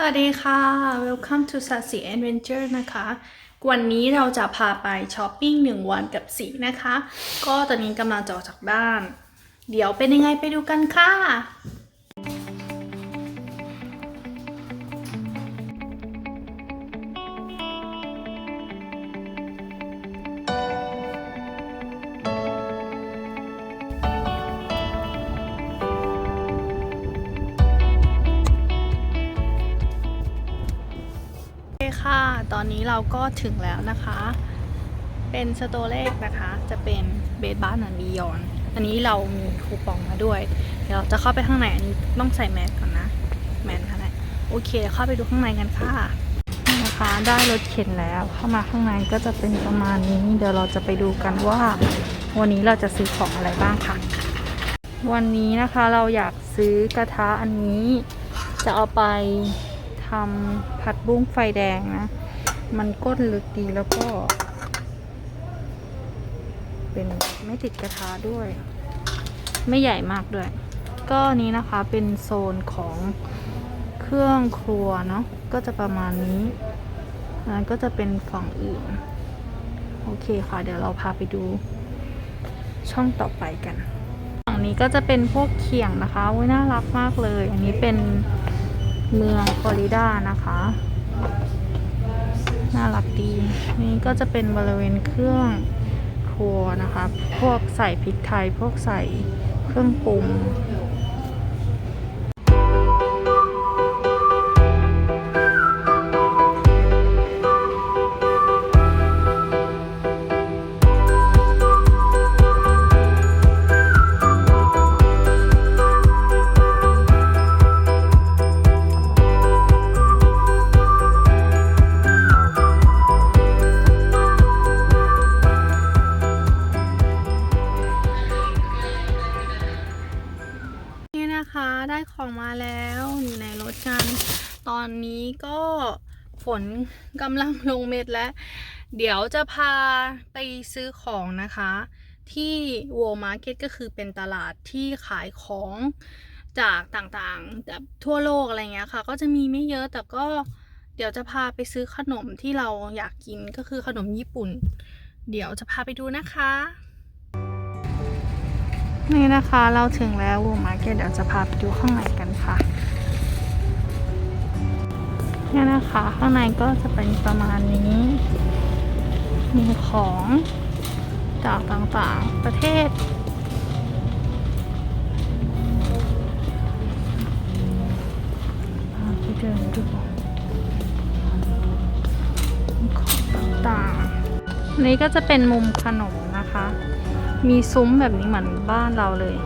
สวัสดีค่ะ Welcome to Sasi Adventure นะคะ วันนี้เราจะพาไปช้อปปิ้งหนึ่งวันกับสีนะคะ ก็ตอนนี้กำลังจะออกจากบ้าน เดี๋ยวเป็นยังไงไปดูกันค่ะ คค่ะ ตอนนี้เราก็ถึงแล้วนะคะ เป็นสโตเลขนะคะ จะเป็นเบสบ้านนันบียอน อันนี้เรามีคูปองมาด้วย เดี๋ยวเราจะเข้าไปข้างในอันนี้ต้องใส่แมสก่อนนะ แมสค่ะนะโอเคเดี๋ยวเข้าไปดูข้างในกันค่ะนะคะได้รถเข็นแล้วเข้ามาข้างในก็จะเป็นประมาณนี้ เดี๋ยวเราจะไปดูกันว่า วันนี้เราจะซื้อของอะไรบ้างค่ะ วันนี้นะคะเราอยากซื้อกระทะอันนี้จะเอาไป ทำผัดบุ้งไฟแดงนะ มันก้นลึกดีแล้วก็ เป็นไม่ติดกระทะด้วย ไม่ใหญ่มากด้วย ก็นี้นะคะเป็นโซนของเครื่องครัวเนาะก็จะประมาณนี้อันนั้นก็จะเป็นฝั่งอื่น โอเคค่ะ เดี๋ยวเราพาไปดูช่องต่อไปกัน ฝั่งนี้ก็จะเป็นพวกเขียงนะคะอุ้ยน่ารักมากเลย อันนี้เป็น เมืองฟลอริดานะคะ น่ารักดี นี่ก็จะเป็นบริเวณเครื่องครัวนะคะ พวกใส่พริกไทย พวกใส่เครื่องปรุง อยู่ในรถกัน ตอนนี้ก็ฝนกำลังลงเม็ดแล้ว เดี๋ยวจะพาไปซื้อของนะคะ ที่ World Market ก็คือเป็นตลาดที่ขายของจากต่างๆแบบทั่วโลกอะไรเงี้ยค่ะ ก็จะมีไม่เยอะแต่ก็เดี๋ยวจะพาไปซื้อขนมที่เราอยากกินก็คือขนมญี่ปุ่น เดี๋ยวจะพาไปดูนะคะ นี่นะคะเราถึงแล้ววูมาร์เก็ตเดี๋ยวจะพาไปดูข้างในกันค่ะ นี่นะคะ ข้างในก็จะเป็นประมาณนี้ มีของจากต่างๆประเทศ ไปเดินดูของต่างๆนนี้ก็จะเป็นมุมขนมนะคะ มีซุ้มแบบนี้เหมือนบ้านเราเลย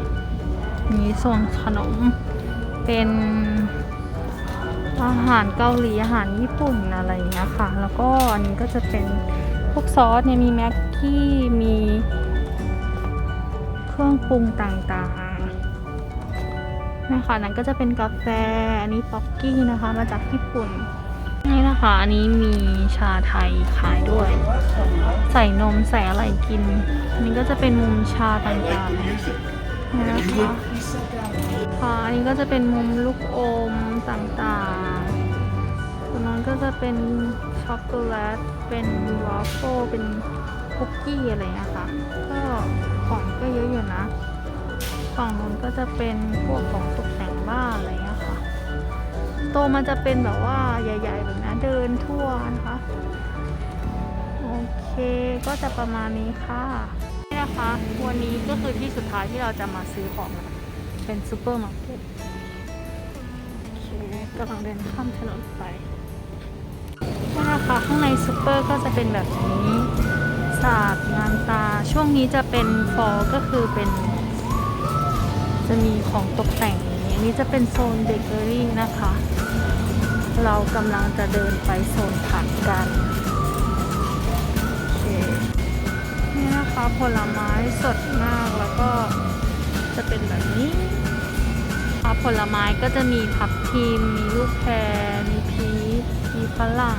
มีโซนขนมเป็น อาหารเกาหลีอาหารญี่ปุ่นอะไรอย่างเงี้ยค่ะ แล้วก็อันนี้ก็จะเป็นพวกซอสเนี่ยมีแม็กกี้มีเครื่องปรุงต่างๆนะคะนั้นก็จะเป็นกาแฟอันนี้ป๊อกกี้นะคะ มาจากญี่ปุ่นนี่นะคะอันนี้มีชาไทยขายด้วย ใส่นมใส่อะไรกินอันนี้ก็จะเป็นมุมชาต่างๆ นะคะค่ะอันนี้ก็จะเป็นมุมลูกอมต่างๆตรงนั้นก็จะเป็นช็อกโกแลต เป็นวาฟเฟิลเป็นคุกกี้อะไรอย่างเงี้ยค่ะก็ของก็เยอะอยู่นะ ฝั่งนู้นก็จะเป็นพวกของตกแต่งบ้านอะไรอย่างเงี้ยค่ะ โตมันจะเป็นแบบว่าใหญ่ๆแบบนี้เดินทั่วนะคะ โอเค ก็จะประมาณนี้ค่ะ นี่นะคะ วันนี้ก็คือที่สุดท้ายที่เราจะมาซื้อของเป็นซูเปอร์มาร์เก็ตกำลังเดินข้ามถนนไปนี่นะคะข้างในซูเปอร์ก็จะเป็นแบบนี้ศาสตร์งานตา ช่วงนี้จะเป็นฟอลก็คือเป็น จะมีของตกแต่งอย่างนี้อันนี้จะเป็นโซนเบเกอรี่นะคะ เรากำลังจะเดินไปโซนผักกัน ผลไม้สดมากแล้วก็จะเป็นแบบนี้อะผลไม้ก็จะมีทับทิม มีลูกแพรมีพีชมีฝรั่ง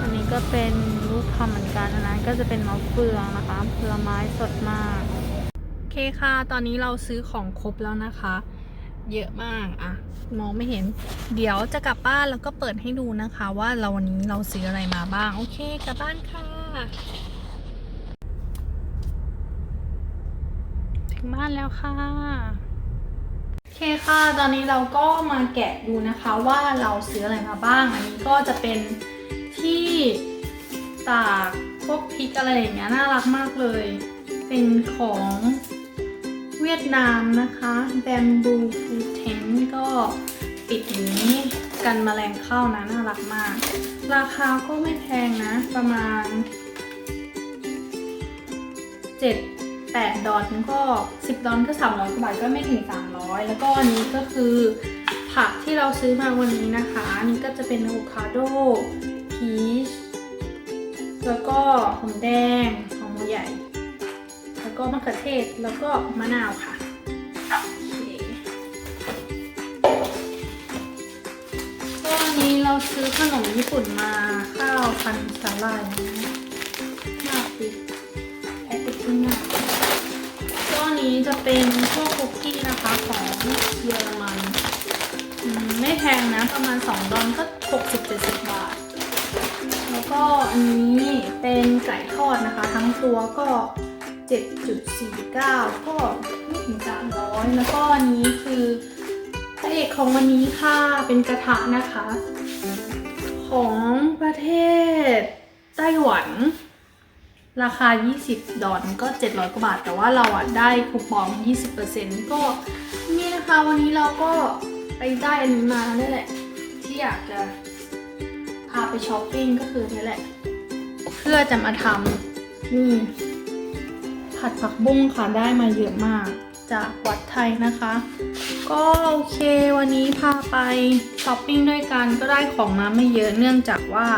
อันนี้ก็เป็นลูกทำเหมือนกันอันนั้นก็จะเป็นมะเฟืองนะคะ ผลไม้สดมาก โอเคค่ะ ตอนนี้เราซื้อของครบแล้วนะคะ เยอะมากอะมองไม่เห็น เดี๋ยวจะกลับบ้านแล้วก็เปิดให้ดูนะคะ ว่าเราวันนี้เราซื้ออะไรมาบ้าง โอเค กลับบ้านค่ะ ถึง บ้านแล้วค่ะ โอเคค่ะ ตอนนี้เราก็มาแกะดูนะคะว่าเราซื้ออะไรมาบ้าง อันนี้ก็จะเป็นที่ตากพวกพริกอะไรอย่างเงี้ยน่ารักมากเลย เป็นของเวียดนามนะคะ Bamboo Food Tent ก็ปิดอย่างนี้กันแมลงเข้านะ น่ารักมาก ราคาก็ไม่แพงนะ ประมาณ 7 8 ดอลก็ 10 ดอลก็ 300กว่าบาทก็ไม่ถึง 300 แล้วก็อันนี้ก็คือผักที่เราซื้อมาวันนี้นะคะอันนี้ก็จะเป็นอะโวคาโดพีชแล้วก็หอมแดงหอมหัวใหญ่ แล้วก็มะเขือเทศแล้วก็มะนาวค่ะก็วันนี้เราซื้อขนมญี่ปุ่นมาข้าวพันสาลาย นี้จะเป็นพวกคุกกี้นะคะของเยอรมันมไม่แพงนะ ประมาณ 2 ดอลก็ 60-70 บาท แล้วก็อันนี้เป็นไก่ทอดนะคะ ทั้งตัวก็ 7.49 ก็ไม่ถึง300 แล้วก็อันนี้คือพระเอกของวันนี้ค่ะเป็นกระทะนะคะ ของประเทศไต้หวัน ราคา 20 ดอลก็ 700 กว่าบาท แต่ว่าเราอะได้คูปอง 20%ก็นี่นะคะวันนี้เราก็ไปได้อันนี้มานี่แหละ ที่อยากจะพาไปช้อปปิ้งก็คือนี่แหละ เพื่อจะมาทำนี่ผัดผักบุ้งค่ะได้มาเยอะมาก จากวัดไทยนะคะ ก็โอเควันนี้พาไปช้อปปิ้งด้วยกันก็ได้ของมาไม่เยอะเนื่องจากว่า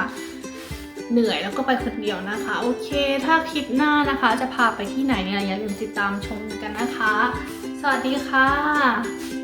เหนื่อยแล้วก็ไปคนเดียวนะคะ โอเค ถ้าคลิปหน้านะคะ จะพาไปที่ไหนเนี่ยอย่าลืมติดตามชมกันนะคะ สวัสดีค่ะ